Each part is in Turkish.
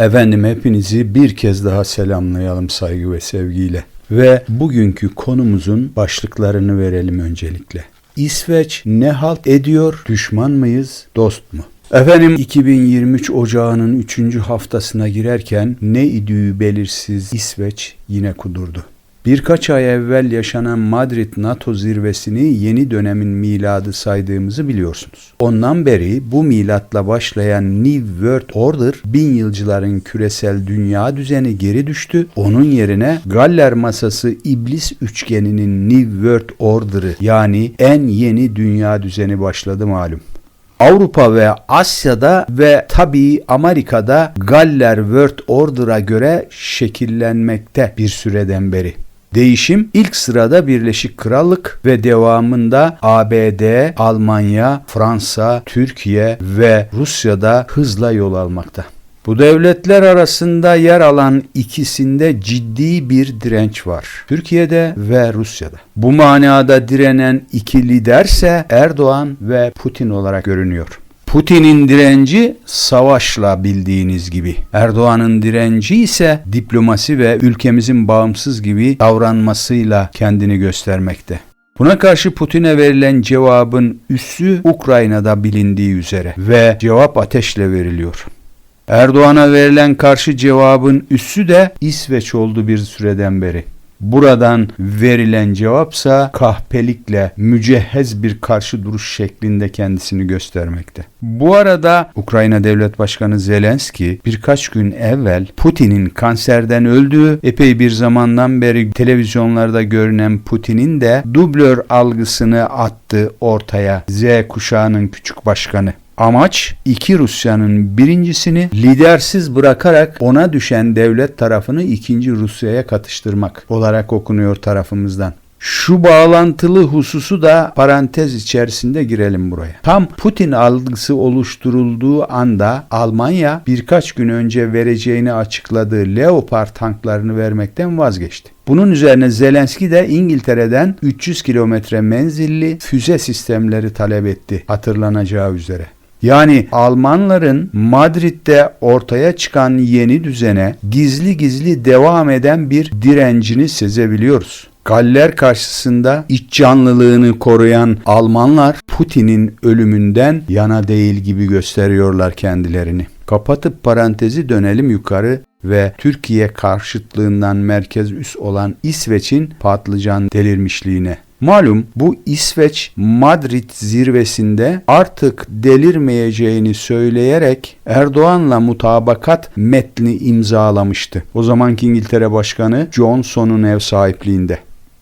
Efendim hepinizi bir kez daha selamlayalım saygı ve sevgiyle. Ve bugünkü konumuzun başlıklarını verelim öncelikle. İsveç ne halt ediyor? Düşman mıyız? Dost mu? Efendim 2023 Ocağı'nın 3. haftasına girerken ne idüğü belirsiz İsveç yine kudurdu. Birkaç ay evvel yaşanan Madrid NATO zirvesini yeni dönemin miladı saydığımızı biliyorsunuz. Ondan beri bu milatla başlayan New World Order bin yılcıların küresel dünya düzeni geri düştü. Onun yerine Galler masası iblis üçgeninin New World Order'ı yani en yeni dünya düzeni başladı malum. Avrupa ve Asya'da ve tabii Amerika'da Galler World Order'a göre şekillenmekte bir süreden beri. Değişim ilk sırada Birleşik Krallık ve devamında ABD, Almanya, Fransa, Türkiye ve Rusya'da hızla yol almakta. Bu devletler arasında yer alan ikisinde ciddi bir direnç var. Türkiye'de ve Rusya'da. Bu manada direnen iki liderse Erdoğan ve Putin olarak görünüyor. Putin'in direnci savaşla bildiğiniz gibi. Erdoğan'ın direnci ise diplomasi ve ülkemizin bağımsız gibi davranmasıyla kendini göstermekte. Buna karşı Putin'e verilen cevabın üssü Ukrayna'da bilindiği üzere ve cevap ateşle veriliyor. Erdoğan'a verilen karşı cevabın üssü de İsveç oldu bir süreden beri. Buradan verilen cevapsa kahpelikle mücehhez bir karşı duruş şeklinde kendisini göstermekte. Bu arada Ukrayna Devlet Başkanı Zelenski birkaç gün evvel Putin'in kanserden öldüğü epey bir zamandan beri televizyonlarda görünen Putin'in de dublör algısını attı ortaya Z kuşağının küçük başkanı. Amaç iki Rusya'nın birincisini lidersiz bırakarak ona düşen devlet tarafını ikinci Rusya'ya katıştırmak olarak okunuyor tarafımızdan. Şu bağlantılı hususu da parantez içerisinde girelim buraya. Tam Putin algısı oluşturulduğu anda Almanya birkaç gün önce vereceğini açıkladığı Leopard tanklarını vermekten vazgeçti. Bunun üzerine Zelenski de İngiltere'den 300 kilometre menzilli füze sistemleri talep etti hatırlanacağı üzere. Yani Almanların Madrid'de ortaya çıkan yeni düzene gizli gizli devam eden bir direncini sezebiliyoruz. Galler karşısında iç canlılığını koruyan Almanlar Putin'in ölümünden yana değil gibi gösteriyorlar kendilerini. Kapatıp parantezi dönelim yukarı ve Türkiye karşıtlığından merkez üs olan İsveç'in patlıcan delirmişliğine. Malum bu İsveç Madrid zirvesinde artık delirmeyeceğini söyleyerek Erdoğan'la mutabakat metni imzalamıştı. O zamanki İngiltere Başkanı Johnson'un ev sahipliğinde.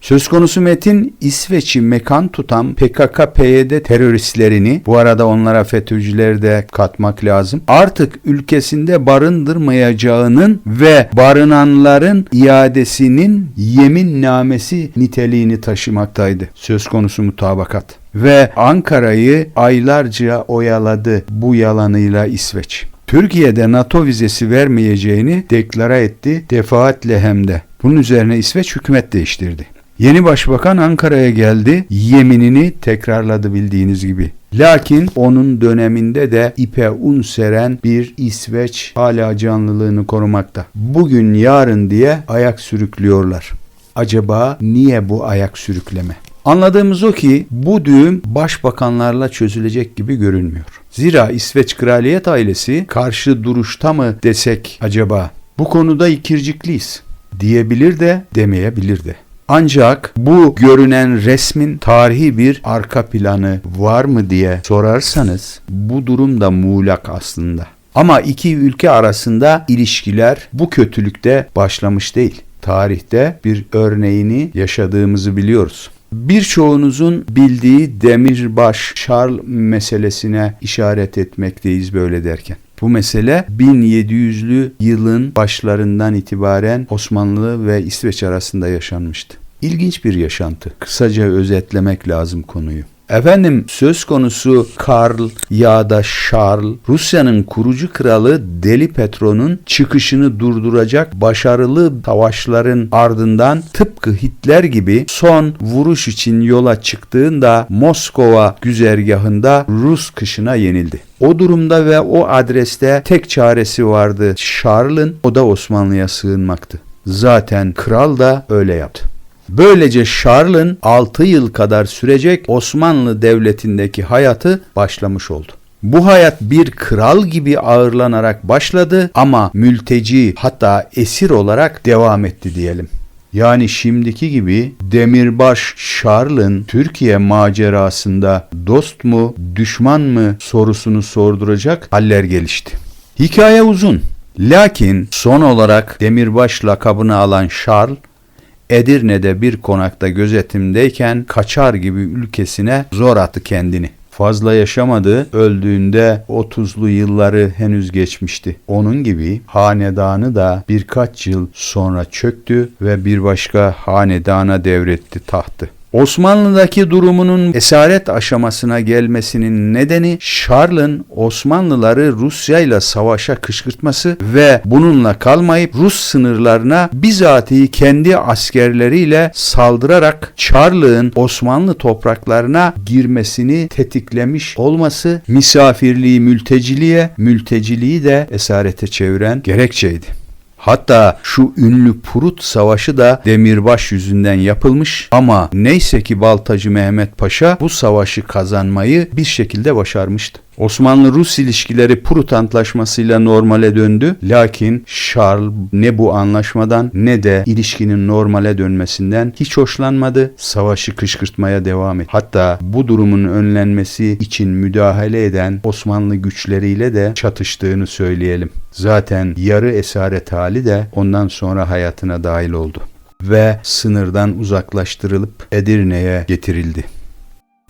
Söz konusu metin İsveç'i mekan tutan PKK-PYD teröristlerini, bu arada onlara FETÖ'cüleri de katmak lazım, artık ülkesinde barındırmayacağının ve barınanların iadesinin yeminnamesi niteliğini taşımaktaydı. Söz konusu mutabakat. Ve Ankara'yı aylarca oyaladı bu yalanıyla İsveç. Türkiye'de NATO vizesi vermeyeceğini deklare etti defaatle hem de. Bunun üzerine İsveç hükümet değiştirdi. Yeni başbakan Ankara'ya geldi, yeminini tekrarladı bildiğiniz gibi. Lakin onun döneminde de ipe un seren bir İsveç hala canlılığını korumakta. Bugün yarın diye ayak sürüklüyorlar. Acaba niye bu ayak sürükleme? Anladığımız o ki bu düğüm başbakanlarla çözülecek gibi görünmüyor. Zira İsveç kraliyet ailesi karşı duruşta mı desek acaba? Bu konuda ikircikliyiz. Diyebilir de demeyebilir de. Ancak bu görünen resmin tarihi bir arka planı var mı diye sorarsanız bu durum da muğlak aslında. Ama iki ülke arasında ilişkiler bu kötülükte başlamış değil. Tarihte bir örneğini yaşadığımızı biliyoruz. Birçoğunuzun bildiği Demirbaş Charles meselesine işaret etmekteyiz böyle derken. Bu mesele 1700'lü yılın başlarından itibaren Osmanlı ve İsveç arasında yaşanmıştı. İlginç bir yaşantı. Kısaca özetlemek lazım konuyu. Efendim söz konusu Karl ya da Charles Rusya'nın kurucu kralı Deli Petro'nun çıkışını durduracak başarılı savaşların ardından tıpkı Hitler gibi son vuruş için yola çıktığında Moskova güzergahında Rus kışına yenildi. O durumda ve o adreste tek çaresi vardı Charles'ın o da Osmanlı'ya sığınmaktı. Zaten kral da öyle yaptı. Böylece Charles'ın 6 yıl kadar sürecek Osmanlı Devleti'ndeki hayatı başlamış oldu. Bu hayat bir kral gibi ağırlanarak başladı ama mülteci hatta esir olarak devam etti diyelim. Yani şimdiki gibi Demirbaş Charles'ın Türkiye macerasında dost mu düşman mı sorusunu sorduracak haller gelişti. Hikaye uzun. Lakin son olarak Demirbaş lakabını alan Charles Edirne'de bir konakta gözetimdeyken kaçar gibi ülkesine zor attı kendini. Fazla yaşamadı, öldüğünde 30'lu yılları henüz geçmişti. Onun gibi hanedanı da birkaç yıl sonra çöktü ve bir başka hanedana devretti tahtı. Osmanlı'daki durumunun esaret aşamasına gelmesinin nedeni Charles'ın Osmanlıları Rusya ile savaşa kışkırtması ve bununla kalmayıp Rus sınırlarına bizatihi kendi askerleriyle saldırarak Charles'ın Osmanlı topraklarına girmesini tetiklemiş olması misafirliği mülteciliğe, mülteciliği de esarete çeviren gerekçeydi. Hatta şu ünlü Purut Savaşı da Demirbaş yüzünden yapılmış ama neyse ki Baltacı Mehmet Paşa bu savaşı kazanmayı bir şekilde başarmıştı. Osmanlı-Rus ilişkileri Prut Antlaşması'yla normale döndü. Lakin Charles ne bu anlaşmadan ne de ilişkinin normale dönmesinden hiç hoşlanmadı. Savaşı kışkırtmaya devam etti. Hatta bu durumun önlenmesi için müdahale eden Osmanlı güçleriyle de çatıştığını söyleyelim. Zaten yarı esaret hali de ondan sonra hayatına dahil oldu ve sınırdan uzaklaştırılıp Edirne'ye getirildi.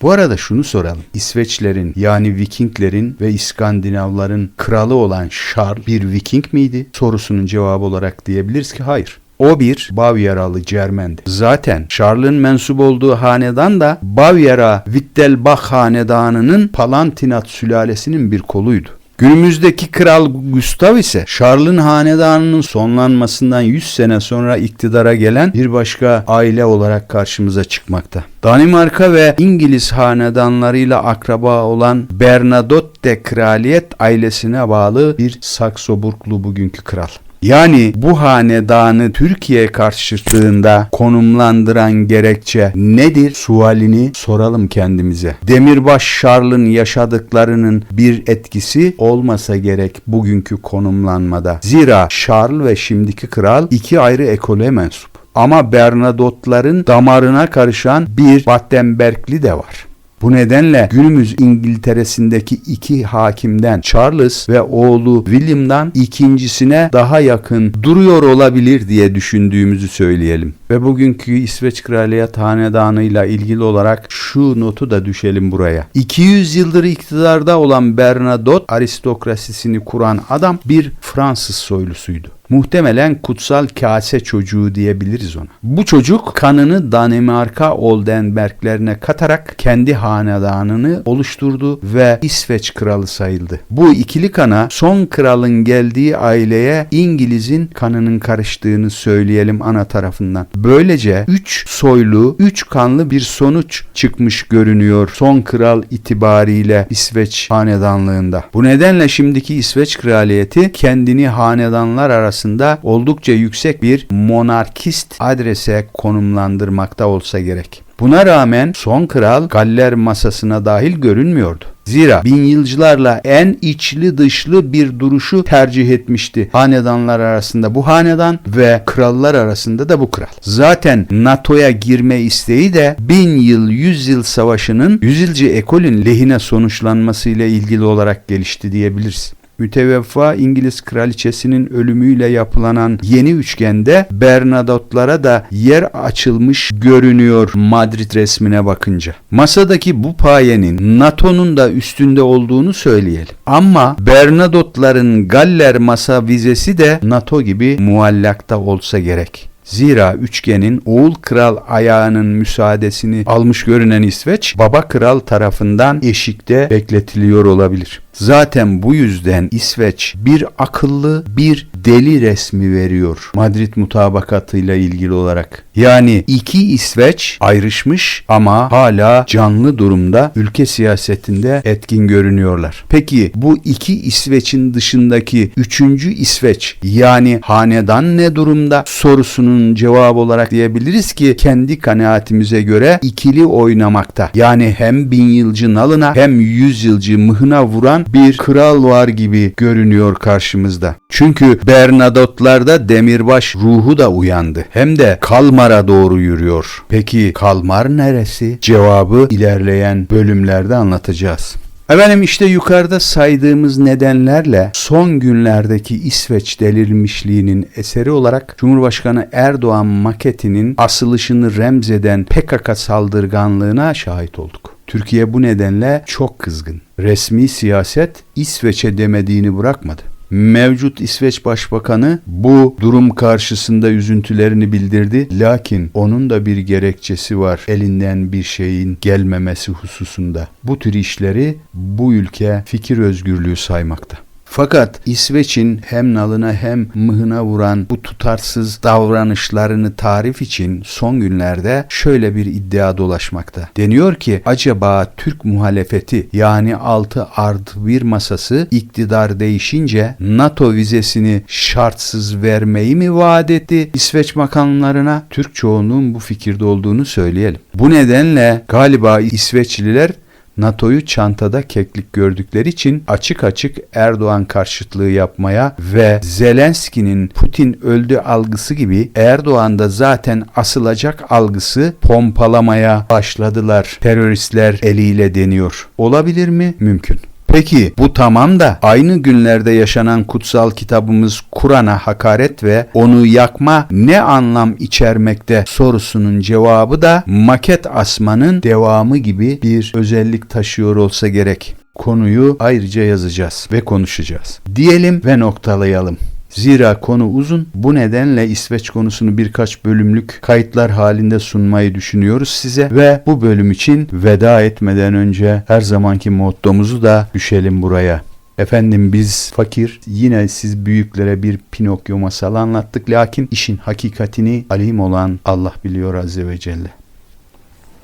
Bu arada şunu soralım. İsveçlerin yani Vikinglerin ve İskandinavların kralı olan Charles bir Viking miydi? Sorusunun cevabı olarak diyebiliriz ki hayır. O bir Bavyeralı Cermendi. Zaten Charles'ın mensup olduğu hanedan da Bavyera Wittelbach hanedanının Palantinat sülalesinin bir koluydu. Günümüzdeki Kral Gustav ise Charles'ın hanedanının sonlanmasından 100 sene sonra iktidara gelen bir başka aile olarak karşımıza çıkmakta. Danimarka ve İngiliz hanedanlarıyla akraba olan Bernadotte kraliyet ailesine bağlı bir Saksoburglu bugünkü kral. Yani bu hanedanı Türkiye karşıtlığında konumlandıran gerekçe nedir? Sualini soralım kendimize. Demirbaş Şarl'ın yaşadıklarının bir etkisi olmasa gerek bugünkü konumlanmada. Zira Şarl ve şimdiki kral iki ayrı ekole mensup. Ama Bernadotların damarına karışan bir Battenbergli de var. Bu nedenle günümüz İngiltere'sindeki iki hakimden Charles ve oğlu William'dan ikincisine daha yakın duruyor olabilir diye düşündüğümüzü söyleyelim. Ve bugünkü İsveç Kraliyet Hanedanı'yla ilgili olarak şu notu da düşelim buraya. 200 yıldır iktidarda olan Bernadotte aristokrasisini kuran adam bir Fransız soylusuydu. Muhtemelen kutsal kase çocuğu diyebiliriz ona. Bu çocuk kanını Danimarka Oldenberglerine katarak kendi hanedanını oluşturdu ve İsveç kralı sayıldı. Bu ikili kana son kralın geldiği aileye İngiliz'in kanının karıştığını söyleyelim ana tarafından. Böylece üç soylu, üç kanlı bir sonuç çıkmış görünüyor son kral itibariyle İsveç hanedanlığında. Bu nedenle şimdiki İsveç kraliyeti kendini hanedanlar arasında oldukça yüksek bir monarkist adrese konumlandırmakta olsa gerek. Buna rağmen son kral Galler masasına dahil görünmüyordu. Zira bin yılcılarla en içli dışlı bir duruşu tercih etmişti hanedanlar arasında bu hanedan ve krallar arasında da bu kral. Zaten NATO'ya girme isteği de bin yıl yüz yıl savaşının yüzyılcı ekolün lehine sonuçlanmasıyla ilgili olarak gelişti diyebiliriz müteveffa İngiliz kraliçesinin ölümüyle yapılanan yeni üçgende Bernadotte'lara da yer açılmış görünüyor Madrid resmine bakınca. Masadaki bu payenin NATO'nun da üstünde olduğunu söyleyelim. Ama Bernadotte'ların Galler masa vizesi de NATO gibi muallakta olsa gerek. Zira üçgenin oğul kral ayağının müsaadesini almış görünen İsveç, baba kral tarafından eşikte bekletiliyor olabilir. Zaten bu yüzden İsveç bir akıllı bir deli resmi veriyor Madrid mutabakatıyla ilgili olarak. Yani iki İsveç ayrışmış ama hala canlı durumda ülke siyasetinde etkin görünüyorlar. Peki bu iki İsveç'in dışındaki üçüncü İsveç yani hanedan ne durumda sorusunun cevabı olarak diyebiliriz ki kendi kanaatimize göre ikili oynamakta. Yani hem bin yılcı nalına hem yüz yılcı mıhına vuran bir kral var gibi görünüyor karşımızda. Çünkü Bernadotlarda demirbaş ruhu da uyandı. Hem de Kalmar'a doğru yürüyor. Peki Kalmar neresi? Cevabı ilerleyen bölümlerde anlatacağız. Efendim işte yukarıda saydığımız nedenlerle son günlerdeki İsveç delirmişliğinin eseri olarak Cumhurbaşkanı Erdoğan maketinin asılışını remzeden PKK saldırganlığına şahit olduk. Türkiye bu nedenle çok kızgın. Resmi siyaset İsveç'e demediğini bırakmadı. Mevcut İsveç Başbakanı bu durum karşısında üzüntülerini bildirdi. Lakin onun da bir gerekçesi var elinden bir şeyin gelmemesi hususunda. Bu tür işleri bu ülke fikir özgürlüğü saymakta. Fakat İsveç'in hem nalına hem mıhına vuran bu tutarsız davranışlarını tarif için son günlerde şöyle bir iddia dolaşmakta. Deniyor ki acaba Türk muhalefeti yani 6 artı 1 masası iktidar değişince NATO vizesini şartsız vermeyi mi vaat etti İsveç makamlarına? Türk çoğunluğun bu fikirde olduğunu söyleyelim. Bu nedenle galiba İsveçliler NATO'yu çantada keklik gördükleri için açık açık Erdoğan karşıtlığı yapmaya ve Zelenski'nin Putin öldü algısı gibi Erdoğan da zaten asılacak algısı pompalamaya başladılar. Teröristler eliyle deniyor. Olabilir mi? Mümkün. Peki bu tamam da aynı günlerde yaşanan kutsal kitabımız Kur'an'a hakaret ve onu yakma ne anlam içermekte sorusunun cevabı da maket asmanın devamı gibi bir özellik taşıyor olsa gerek. Konuyu ayrıca yazacağız ve konuşacağız. Diyelim ve noktalayalım. Zira konu uzun. Bu nedenle İsveç konusunu birkaç bölümlük kayıtlar halinde sunmayı düşünüyoruz size ve bu bölüm için veda etmeden önce her zamanki mottomuzu da düşelim buraya. Efendim biz fakir yine siz büyüklere bir Pinokyo masalı anlattık lakin işin hakikatini alim olan Allah biliyor azze ve celle.